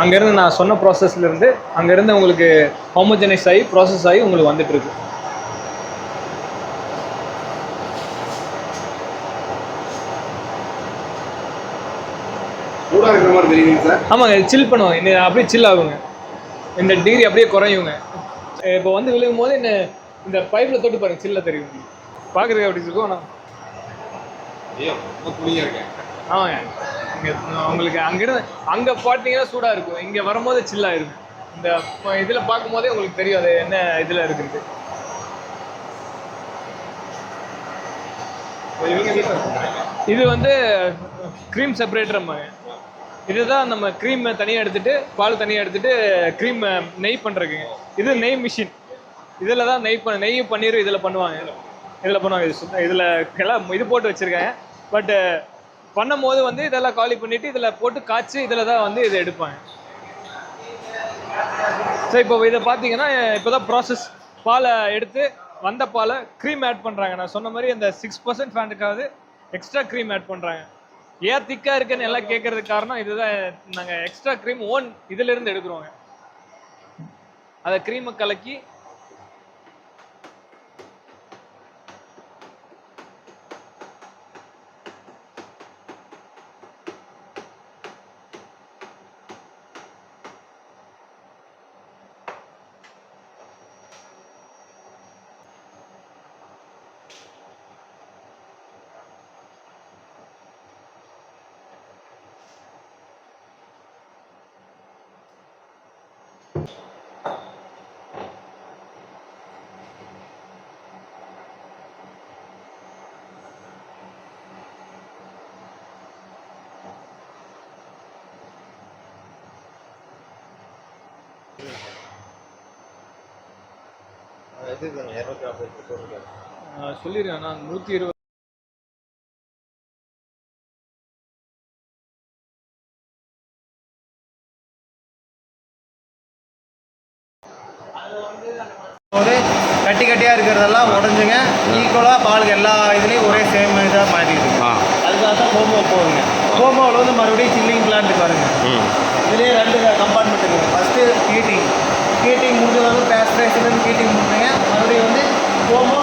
அங்கேருந்து நான் சொன்ன ப்ராசஸ்லேருந்து அங்கேருந்து உங்களுக்கு ஹோமோஜனைஸ் ஆகி ப்ராசஸ் ஆகி உங்களுக்கு வந்துட்டு இருக்கு. சூடாக இருக்கிற மாதிரி தெரியுதுங்க சார். ஆமாங்க சில் பண்ணுவாங்க. இந்த அப்படியே சில் ஆகுங்க. இந்த டிகிரி அப்படியே குறையுங்க. இப்போ வந்து விழுகும் போது இந்த இந்த பைப்பில் தொட்டு பாருங்க சில்ல தெரியும் பார்க்குறதுக்கு அப்படி இருக்கும் ஆனால் ஆமாங்க. இங்கே உங்களுக்கு அங்கிருந்து அங்கே பார்த்தீங்கன்னா சூடாக இருக்கும். இங்கே வரும்போது சில்லாக இருக்கும். இந்த இதில் பார்க்கும்போதே உங்களுக்கு தெரியும் அது என்ன இதில் இருக்குது இது வந்து க்ரீம் செப்பரேட்டர்ம்பாங்க இதுதான் நம்ம க்ரீம் தனியாக எடுத்துட்டு பால் தனியாக எடுத்துட்டு க்ரீம் நெய் பண்ணுறதுக்குங்க இது நெய் மிஷின் இதில் தான் நெய் பண்ண நெய் பன்னீர் இதில் பண்ணுவாங்க. இதில் பண்ணுவாங்க. இது இதில் எல்லாம் இது போட்டு வச்சுருக்காங்க. பட்டு பண்ணும்போது வந்து இதெல்லாம் காலி பண்ணிவிட்டு இதில் போட்டு காய்ச்சி இதில் தான் வந்து இதை எடுப்பாங்க. ஸோ இப்போ இதை பார்த்தீங்கன்னா இப்போ தான் ப்ராசஸ் பாலை எடுத்து வந்த பாலை க்ரீம் ஆட் பண்ணுறாங்க நான் சொன்ன மாதிரி அந்த சிக்ஸ் பர்சன்ட் ஃபேண்டுக்காவது எக்ஸ்ட்ரா க்ரீம் ஆட் பண்ணுறாங்க ஏன் திக்காக இருக்குன்னு எல்லாம் கேட்கறதுக்கு காரணம் இதுதான். நாங்கள் எக்ஸ்ட்ரா க்ரீம் ஓன் இதிலிருந்து எடுக்கிறோங்க. அதை க்ரீமை கலக்கி சொல்லிடுறேன். நான் நூற்றி இருபது ஒரு கட்டி கட்டியாக இருக்கிறதெல்லாம் உடஞ்சுங்க. ஈக்குவலாக பாலுக்கு எல்லா இதுலேயும் ஒரே சேம் இதாக மாறிடுது அதுக்காக தான் ஹோமோ போகுங்க ஹோமோவில் வந்து மறுபடியும் சில்லிங் பிளான்ட் பாருங்க. ம். இதுலேயே ரெண்டு கம்பார்ட்மெண்ட் இருக்குது ஃபஸ்ட்டு ஹீட்டிங் ஹீட்டிங் முடிஞ்ச பிளாஸ்டரைசேஷன் ஹீட்டிங் பண்ணுறீங்க மறுபடியும் வந்து ஹோமோ